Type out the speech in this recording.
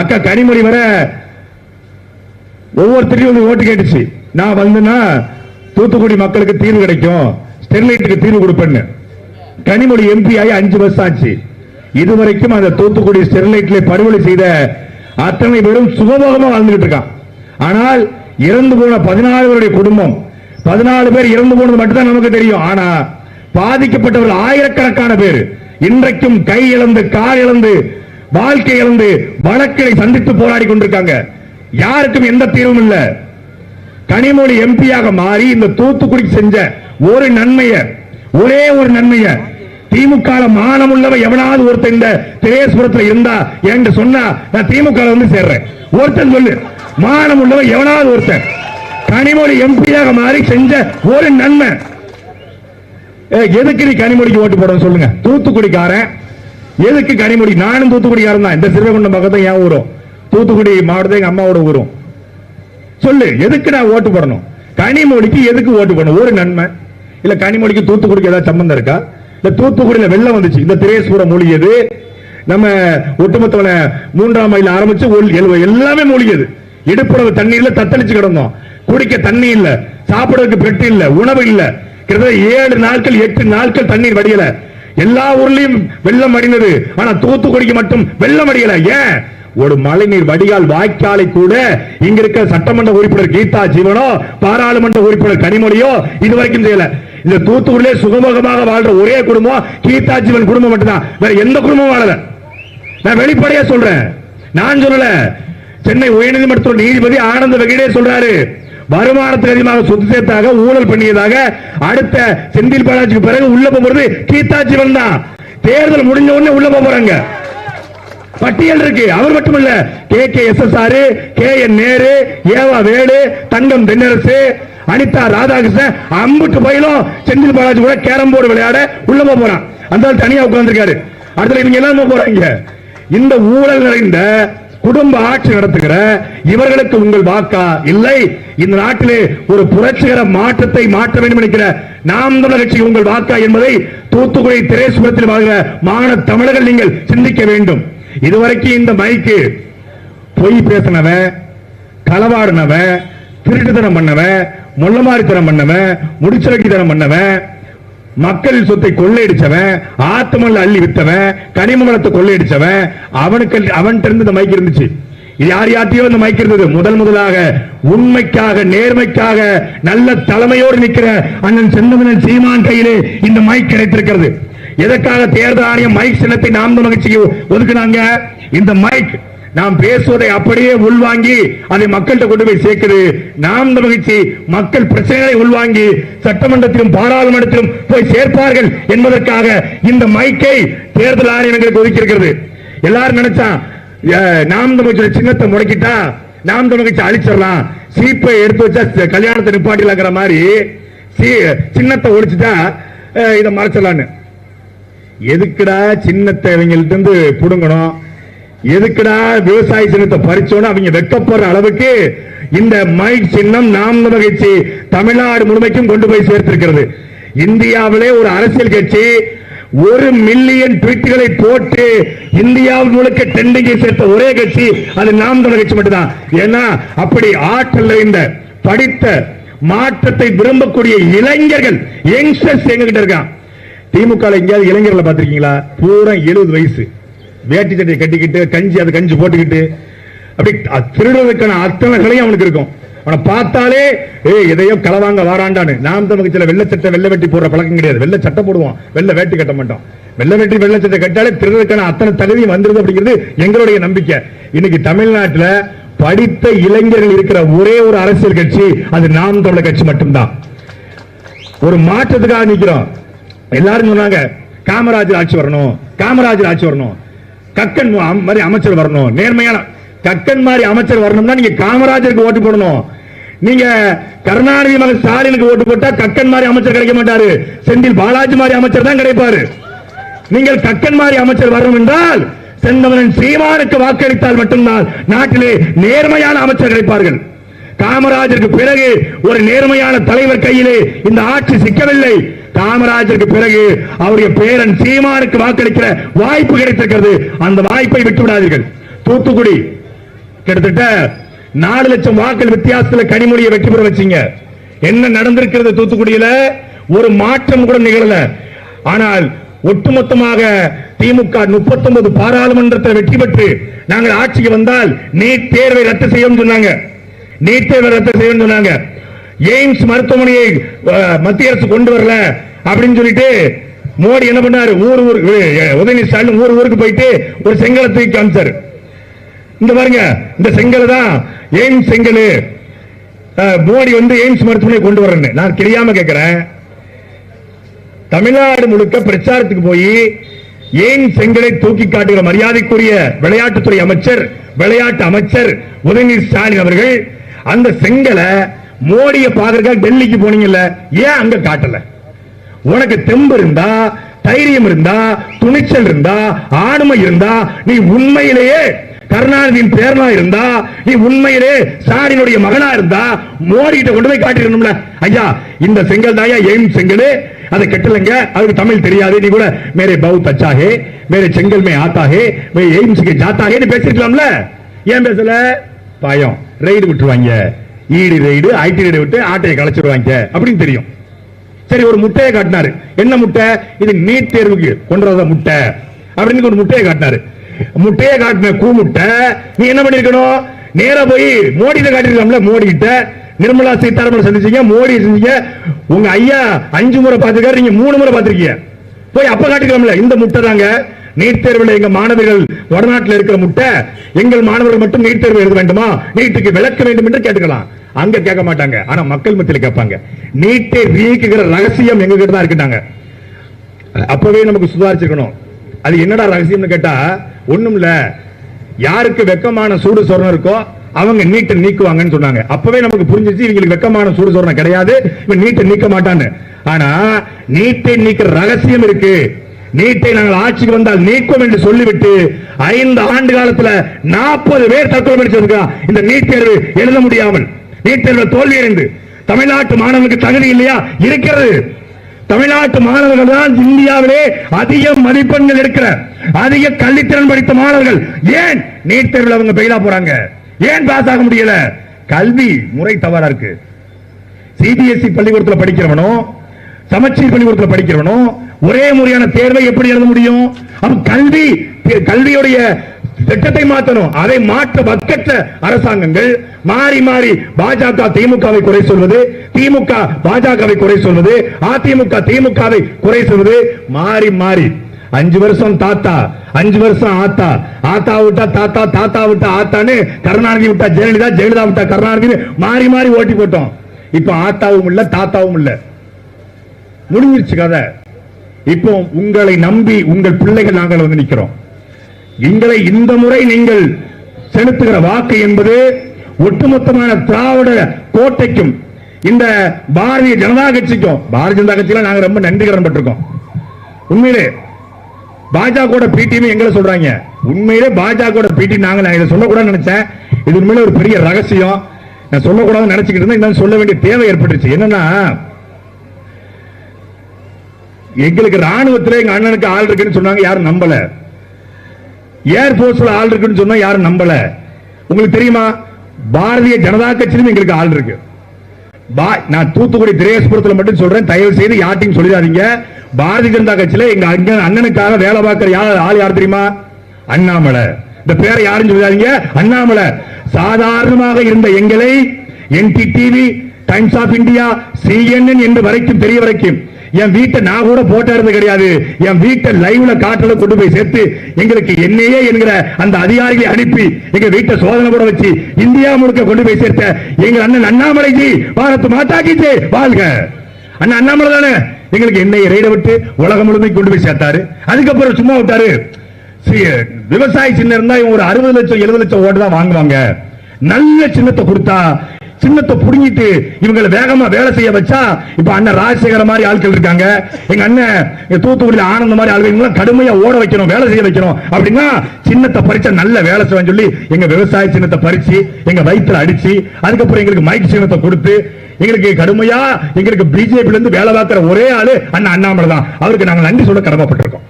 அக்கா கனிமொழி வர ஒவ்வொருத்தரையும் வந்து ஓட்டு கேட்டுச்சு. நான் வந்தேன்னா தூத்துக்குடி மக்களுக்கு தீர்வு கிடைக்கும். ஸ்டெர்லைட்டுக்கு தீர்வு கொடுப்பேன்னு. கனிமொழி எம்பி ஆகி அஞ்சு வருஷம் ஆச்சு. இதுவரைக்கும் அந்த தூத்துக்குடி ஸ்டெர்லைட்ல படுகொலை செய்த அத்தனை பேரும் சுகபோகமா வாழ்ந்துகிட்டு இருக்கான். ஆனால் இறந்து போன பதினாலு பேருடைய குடும்பம் பதினாலு பேர் இறந்து போனது மட்டும்தான் நமக்கு தெரியும். ஆனா பாதிக்கப்பட்டவர்கள் ஆயிரக்கணக்கான பேர். இன்றைக்கும் கை இழந்து கால் இழந்து வாழ்க்கை இழந்து வழக்கை சந்தித்து போராடி கொண்டிருக்காங்க. யாருக்கும் எந்த தீர்வும் இல்லை. கனிமொழி எம்பியாக மாறி இந்த தூத்துக்குடி செஞ்ச ஒரு நன்மைய ஒரே ஒரு நன்மைய திமுக மானம் உள்ளவ எவனாவது ஒருத்தன் இந்த திரேஸ்வரத்துல இருந்தா என்று சொன்னா நான் திமுக வந்து சேர்றேன். ஒருத்தன் சொல்லு. மானம் உள்ளவ எவனாவது ஒருத்தன் கனிமொழி எம்பியாக மாறி செஞ்ச ஒரு நன்மை. ஏ, எதுக்கு நீ கனிமொழிக்கு ஓட்டு போட சொல்லுங்க. தூத்துக்குடிக்காரன் எதுக்கு கனிமொழி? நானும் தூத்துக்குடிக்காரன் தான். இந்த சிறுவகுண்டம் பக்கத்துல என் ஊரும் தூத்துக்குடி மாவட்டத்தை எங்க அம்மாவோட ஊரும் சொல்லு எதுக்கு நான் ஓட்டு போடணும்? கனிமொழிக்கு எதுக்கு ஓட்டு போடணும்? ஒரு நன்மை. இல்ல கனிமொழிக்கு தூத்துக்குடிக்கு ஏதாவது சம்பந்தம் இருக்கா? இல்ல தூத்துக்குடியில வெள்ளம் வந்துச்சு. இந்த திரேஸ்வரம் மொழியது நம்ம ஒட்டுமொத்தவன மூன்றாம் மைல் ஆரம்பிச்சு எல்லாமே மூழ்கியது இடுப்புறவு தண்ணீர்ல தத்தளிச்சு கிடந்தோம். குடிக்க தண்ணி இல்ல. சாப்பிடறதுக்கு பெட்டு இல்ல. உணவு இல்ல. கிட்டத்தட்ட ஏழு நாட்கள் எட்டு நாட்கள் தண்ணீர் வடியல. எல்லா ஊர்லயும் வெள்ளம் அடிந்தது. ஆனா தூத்துக்குடிக்கு மட்டும் வெள்ளம் அடியல. ஏன்? ஒரு மழைநீர் வடிகால் வாய்க்காலை கூட இங்க இருக்க சட்டமன்ற உறுப்பினர் கீதா ஜீவனோ பாராளுமன்ற உறுப்பினர் கனிமொழியோ இதுவரைக்கும் செய்யல. இந்த தூத்துக்குடியிலே சுகமுகமாக வாழ்ற ஒரே குடும்பம் கீதா ஜீவன் குடும்பம் மட்டும்தான். வேற எந்த குடும்பமும் வாழல. நான் வெளிப்படையா சொல்றேன். நான் சொல்லல. சென்னை உயர்நீதிமன்ற நீதிபதி ஆனந்த வெகிடே சொல்றாரு. வருமானத்துக்கு அதிகமாக சொத்து சேர்த்தாக ஊழல் பண்ணியதாக அடுத்த செந்தில் பாலாஜிக்கு பிறகு உள்ள போறது கீதா தான் தேர்தல் முடிஞ்ச உடனே உள்ள போறாங்க. பட்டியல் இருக்கு. அவர் மட்டுமல்ல K K S S R K N Nehru ஏவா வேலு தங்கம் தென்னரசு அனிதா ராதாகிருஷ்ணன் அம்புட்டு பயிலும் செந்தில் பாலாஜி கூட கேரம் போர்டு விளையாட உள்ள போக போறான். அந்த தனியா உட்கார்ந்துருக்காரு. அடுத்த இவங்க எல்லாம் போக போறாங்க. இந்த ஊழல் நிறைந்த குடும்ப ஆட்சி நடத்துகிற இவர்களுக்கு உங்கள் வாக்கா? இல்லை. இந்த நாட்டிலே ஒரு புரட்சிகர மாற்றத்தை மாற்ற வேண்டும் என்கிற நாம் தமிழர் கட்சி உங்கள் வாக்கா என்பதை தூத்துக்குடி திரேஸ்வரத்தில் வாழ்கிற மாகாண தமிழர்கள் நீங்கள் சிந்திக்க வேண்டும். இதுவரைக்கும் இந்த மைக்கு பொய் பேசினவன் களவாடினவன் திருட்டுத்தனம் பண்ணவன் முள்ளமாரித்தனம் பண்ணவன் முடிச்சலக்கித்தனம் பண்ணவன் மக்கள் சொத்தை கொள்ளையடிச்சவன் ஆத்தமல்ல அள்ளி வித்தவன் கனிமங்கலத்தை கொள்ளையடிச்சவன் அவனுக்கு அவன்கிட்ட இருந்து இந்த மைக் இருந்துச்சு. இது யார் யார்ட்டையும் இந்த மைக் இருந்தது. முதல் முதலாக உண்மைக்காக நேர்மைக்காக நல்ல தலைமையோடு நிற்கிற அண்ணன் செந்தமனன் சீமான் கையிலே இந்த மைக் கிடைத்திருக்கிறது. எதற்காக தேர்தல் ஆணையம் மைக் சின்னத்தை நாம் மகிழ்ச்சிக்கு ஒதுக்குனாங்க? இந்த மைக் நாம் பேசுவதை அப்படியே உள்வாங்கி அதை மக்கள்கிட்ட கொண்டு போய் சேர்க்குது. நாம் மகிழ்ச்சி மக்கள் பிரச்சனைகளை உள்வாங்கி சட்டமன்றத்திலும் பாராளுமன்றத்திலும் போய் சேர்ப்பார்கள் என்பதற்காக இந்த மைக்கை தேர்தல் ஆணையம் எங்களுக்கு ஒதுக்கி எல்லாரும் நினைச்சா நாம் தமிழ்ச்சி சின்னத்தை முடக்கிட்டா நாம் தமிழ்ச்சி அழிச்சிடலாம். சீப்பை எடுத்து வச்சா கல்யாணத்தை நிப்பாட்டிலாங்கிற மாதிரி சீ- சின்னத்தை ஒழிச்சுட்டா இதை மறைச்சிடலான்னு. எதுக்குடா சின்னத்தை இவங்கள்ட்ட இருந்து புடுங்கணும்? எதுக்குடா விவசாய சின்னத்தை பறிச்சோன்னு அவங்க வெக்கப்படுற அளவுக்கு இந்த மை சின்னம் நாம் மகிழ்ச்சி தமிழ்நாடு முழுமைக்கும் கொண்டு போய் சேர்த்திருக்கிறது. இந்தியாவிலே ஒரு அரசியல் கட்சி ஒரு மில்லியன் ட்வீட்டுகளை போட்டு இந்தியாவில் முழுக்க டெண்டிங்கை சேர்த்த ஒரே கட்சி அது நாம் தமிழ் கட்சி மட்டும்தான். ஏன்னா அப்படி ஆற்றல் நிறைந்த படித்த மாற்றத்தை விரும்பக்கூடிய இளைஞர்கள் யங்ஸ்டர்ஸ் எங்ககிட்ட இருக்கான் திமுக எங்கேயாவது இளைஞர்களை பார்த்திருக்கீங்களா? பூரா எழுபது வயசு. வேட்டி சட்டையை கட்டிக்கிட்டு கஞ்சி அது கஞ்சி போட்டுக்கிட்டு அப்படி திருடுறதுக்கான அத்தனை கலையும் அவனுக்கு இருக்கும். அவனை பார்த்தாலே ஏய் எதையோ களவாங்க வாராண்டான்னு. நாம் தமிழ் சில வெள்ளை சட்டை வெள்ள வெட்டி போடுற பழக்கம் கிடையாது. வெள்ளை சட்டை போடுவோம். வெள்ளை வேட்டி கட்ட மாட்டோம். வெள்ளை வெட்டி வெள்ளை சட்டை கட்டாலே திருடுறதுக்கான அத்தனை தகுதியும் வந்துருது அப்படிங்கிறது எங்களுடைய நம்பிக்கை. இன்னைக்கு தமிழ்நாட்டுல படித்த இளைஞர்கள் இருக்கிற ஒரே ஒரு அரசியல் கட்சி அது நாம் தமிழர் கட்சி மட்டும்தான். ஒரு மாற்றத்துக்காக நிற்கிறோம் எல்லாரும் சொன்னாங்க காமராஜர் ஆட்சி வரணும் காமராஜர் ஆட்சி வரணும். கக்கன் மாதிரி அமைச்சர் வரணும். நேர்மையான கக்கன் மாதிரி அமைச்சர் வரணும்னா நீங்க காமராஜருக்கு ஓட்டு போடணும். நீங்க கருணாநிதி மகன் ஸ்டாலினுக்கு ஓட்டு போட்டா கக்கன் மாதிரி அமைச்சர் கிடைக்க மாட்டாரு. செந்தில் பாலாஜி மாதிரி அமைச்சர் தான் கிடைப்பாரு. நீங்கள் கக்கன் மாதிரி அமைச்சர் வரணும் என்றால் செந்தமனன் சீமானுக்கு வாக்களித்தால் மட்டும்தான் நாட்டிலே நேர்மையான அமைச்சர் கிடைப்பார்கள். காமராஜருக்கு பிறகு ஒரு நேர்மையான தலைவர் கையிலே இந்த ஆட்சி சிக்கவில்லை. காமராஜருக்கு பிறகு அவருடைய பேரன் சீமானுக்கு வாக்களிக்கிற வாய்ப்பு கிடைத்திருக்கிறது. அந்த வாய்ப்பை விட்டு விடாதீர்கள். தூத்துக்குடி கிட்டத்தட்ட நாலு லட்சம் வாக்கள் வித்தியாசத்துல கனிமொழியை வெற்றி பெற வச்சீங்க. என்ன நடந்திருக்கிறது தூத்துக்குடியில? ஒரு மாற்றம் கூட நிகழல. ஆனால் ஒட்டுமொத்தமாக திமுக 39 பாராளுமன்றத்தில் வெற்றி பெற்று நாங்கள் ஆட்சிக்கு வந்தால் நீட் தேர்வை ரத்து செய்யும் சொன்னாங்க. நீட் தேர்வை ரத்து செய்யும் சொன்னாங்க. எய்ம்ஸ் மருத்துவமனையை மத்திய அரசு கொண்டு வரல அப்படின்னு சொல்லிட்டு மோடி என்ன பண்ணாரு? ஊர் ஊருக்கு உதயநிதி ஸ்டாலின் ஊர் ஊருக்கு போயிட்டு ஒரு செங்கலை தூக்கி காமிச்சாரு. இந்த பாருங்க இந்த செங்கல் தான் எய்ம்ஸ் செங்கல். மோடி வந்து எய்ம்ஸ் மருத்துவமனை கொண்டு வரேன்னு. நான் தெரியாம கேட்கிறேன் தமிழ்நாடு முழுக்க பிரச்சாரத்துக்கு போய் எய்ம்ஸ் செங்கலை தூக்கி காட்டுகிற மரியாதைக்குரிய விளையாட்டுத்துறை அமைச்சர் விளையாட்டு அமைச்சர் உதயநிதி ஸ்டாலின் அவர்கள் அந்த செங்கலை மோடியை பார்க்கறதுக்காக டெல்லிக்கு போனீங்கல்ல ஏன் அங்க காட்டல? உனக்கு தெம்பு இருந்தா தைரியம் இருந்தா துணிச்சல் இருந்தா ஆளுமை இருந்தா நீ உண்மையிலேயே கருணாநிதியின் பேரனா இருந்தா நீ உண்மையிலே சாரினுடைய மகனா இருந்தா மோடி கிட்ட கொண்டு போய் காட்டிடணும்ல. ஐயா இந்த செங்கல் தாயா எய்ம் செங்கல் அதை கட்டலங்க அதுக்கு தமிழ் தெரியாது நீ கூட மேரே பவு அச்சா மேரே செங்கல் மே ஆத்தாகே மே எய்ம்ஸ்க்கு கே பேசிருக்கலாம்ல. ஏன் பேசல? பாயம். ரெய்டு விட்டுருவாங்க. ஈடி ரைடு ஐடி ரைடு விட்டு ஆட்டையை கலைச்சிருவாங்க. அப்படின்னு தெரியும். சரி ஒரு முட்டையை காட்டினாரு. என்ன முட்டை? இது நீட் தேர்வுக்கு கொண்டு வர முட்டை? அப்படின்னு ஒரு முட்டையை காட்டினாரு. முட்டையை காட்டின கூ முட்டை நீ என்ன பண்ணிருக்கணும்? நேரா போய் மோடி காட்டிருக்கலாம்ல மோடி கிட்ட நிர்மலா சீதாராமன் சந்திச்சீங்க மோடி சந்திச்சீங்க. உங்க ஐயா அஞ்சு முறை பார்த்துருக்காரு நீங்க மூணு முறை பார்த்துருக்கீங்க. போய் அப்ப காட்டிக்கலாம்ல இந்த முட்டை தாங்க. நீட் தேர்வில் எங்க மாணவர்கள் வடநாட்டில் இருக்கிற முட்டை எங்கள் மாணவர்கள் மட்டும் நீட் தேர்வு எழுத வேண்டுமா? நீட்டுக்கு விளக்க வேண்டும் என்று கேட்டுக்கலாம். அங்க கேட்க மாட்டாங்க. ஆனா மக்கள் மத்தியில் கேட்பாங்க. நீட்டை வீக்குகிற ரகசியம் எங்க கிட்ட தான் இருக்கிட்டாங்க அப்பவே நமக்கு சுதாரிச்சிருக்கணும். அது என்னடா ரகசியம்னு கேட்டா ஒண்ணும் இல்ல. யாருக்கு வெக்கமான சூடு சொரணம் இருக்கோ அவங்க நீட்டை நீக்குவாங்கன்னு சொன்னாங்க. அப்பவே நமக்கு புரிஞ்சிச்சு இவங்களுக்கு வெக்கமான சூடு சொரணம் கிடையாது. இவன் நீட்டை நீக்க மாட்டான்னு. ஆனா நீட்டை நீக்கிற ரகசியம் இருக்கு. நீட்டை நாங்கள் ஆட்சிக்கு வந்தால் நீக்கும் என்று சொல்லிவிட்டு ஐந்து ஆண்டு காலத்துல நாற்பது பேர் தற்கொலை படிச்சிருக்கா இந்த நீட் தேர்வு எழுத முடியாமல். நீட் தேர்வு தோல்வி அடைந்து. தமிழ்நாட்டு மாணவனுக்கு தகுதி இல்லையா? இருக்கிறது. தமிழ்நாட்டு மாணவர்கள் தான் இந்தியாவிலே அதிக மதிப்பெண்கள் இருக்கிற அதிக கல்வித்திறன் படித்த மாணவர்கள். ஏன் நீட் தேர்வில் அவங்க பெயிலா போறாங்க? ஏன் பாஸ் ஆக முடியல? கல்வி முறை தவறா இருக்கு. சிபிஎஸ்இ பள்ளிக்கூடத்தில் படிக்கிறவனோ சமச்சீர் பள்ளிக்கூடத்தில் படிக்கிறவனோ ஒரே முறையான தேர்வை எப்படி எழுத முடியும்? அவன் கல்வி கல்வியுடைய திட்டத்தை மாற்றணும் அதை மாற்ற வக்கற்ற அரசாங்கங்கள் மாறி மாறி பாஜக திமுகவை குறை சொல்வது திமுக பாஜகவை குறை சொல்வது அதிமுக திமுகவை குறை சொல்வது மாறி மாறி. அஞ்சு வருஷம் தாத்தா அஞ்சு வருஷம் ஆத்தா. ஆத்தா விட்டா தாத்தா தாத்தா விட்டா ஆத்தான்னு கருணாநிதி விட்டா ஜெயலலிதா ஜெயலலிதா விட்டா கருணாநிதி மாறி மாறி ஓட்டி போட்டோம். இப்ப ஆத்தாவும் இல்ல தாத்தாவும் இல்ல. முடிஞ்சிருச்சு கதை. இப்போ உங்களை நம்பி உங்கள் பிள்ளைகள் நாங்கள் வந்து நிற்கிறோம் எங்களை இந்த முறை நீங்கள் செலுத்துகிற வாக்கு என்பது ஒட்டுமொத்தமான திராவிட கோட்டைக்கும் இந்த பாரதிய ஜனதா கட்சிக்கும் பாரதிய ஜனதா கட்சியில நாங்க ரொம்ப நன்றி கடன் பட்டிருக்கோம். உண்மையிலே பாஜக பிடிஎம் எங்களை சொல்றாங்க. உண்மையிலே பாஜக பிடி நாங்க நான் இதை சொல்லக்கூடாதுன்னு நினைச்சேன். இது உண்மையிலே ஒரு பெரிய ரகசியம். நான் சொல்லக்கூடாதுன்னு நினைச்சுக்கிட்டு இருந்தேன். சொல்ல வேண்டிய தேவை ஏற்பட்டுச்சு என்னன்னா எங்களுக்கு ராணுவத்துல எங்க அண்ணனுக்கு ஆள் இருக்குன்னு சொன்னாங்க யாரும் நம்பல. ஏர்போர்ஸ்ல ஆள் இருக்குன்னு சொன்னா யாரும் நம்பல. உங்களுக்கு தெரியுமா? பாரதிய ஜனதா கட்சியிலும் எங்களுக்கு ஆள் இருக்கு. பா- நான் தூத்துக்குடி திரேஸ்புரத்துல மட்டும் சொல்றேன் தயவு செய்து யார்ட்டையும் சொல்லிடாதீங்க. பாரதிய ஜனதா கட்சியில எங்க அண்ணனுக்காக வேலை பார்க்கிற யார் ஆள் யார் தெரியுமா? அண்ணாமலை. இந்த பேரை யாரும் சொல்லிடாதீங்க அண்ணாமலை. சாதாரணமாக இருந்த எங்களை NDTV Times of India CNN என்று வரைக்கும் தெரிய வரைக்கும் என் வீட்டை நான் கூட போட்டோ எடுத்து கிடையாது. என் வீட்டை லைவ்ல காட்டுல கொண்டு போய் சேர்த்து எங்களுக்கு என்னையே என்கிற அந்த அதிகாரிகளை அனுப்பி எங்க வீட்டை சோதனை கூட வச்சு இந்தியா முழுக்க கொண்டு போய் சேர்த்த எங்க அண்ணன் அண்ணாமலைஜி பாரத் மாதா வாழ்க. அண்ணன் அண்ணாமலை தானே? எங்களுக்கு என்னையை ரைட விட்டு உலகம் முழுமை கொண்டு போய் சேர்த்தாரு. அதுக்கப்புறம் சும்மா விட்டாரு. விவசாய சின்ன இருந்தா இவங்க ஒரு அறுபது லட்சம் எழுபது லட்சம் ஓட்டு தான் வாங்குவாங்க. நல்ல சின்னத்தை கொடுத்தா சின்னத்தை புடுங்கிட்டு இவங்களை வேகமா வேலை செய்ய வச்சா இப்ப அண்ணன் ராஜசேகர மாதிரி ஆட்கள் இருக்காங்க. எங்க அண்ணன் இங்க தூத்துக்குடியில ஆனந்த மாதிரி ஆளுங்க கடுமையா ஓட வைக்கணும் வேலை செய்ய வைக்கணும். அப்படின்னா சின்னத்தை பறிச்சா நல்ல வேலை செய்வேன் சொல்லி எங்க விவசாய சின்னத்தை பறிச்சு எங்க வயிற்றுல அடிச்சு அதுக்கப்புறம் எங்களுக்கு மைக் சின்னத்தை கொடுத்து எங்களுக்கு கடுமையா எங்களுக்கு பிஜேபி இருந்து வேலை பார்க்கிற ஒரே ஆளு அண்ணன் அண்ணாமலை தான் அவருக்கு நாங்கள் நன்றி சொல்ல கடமைப்பட்டிருக்கோம்.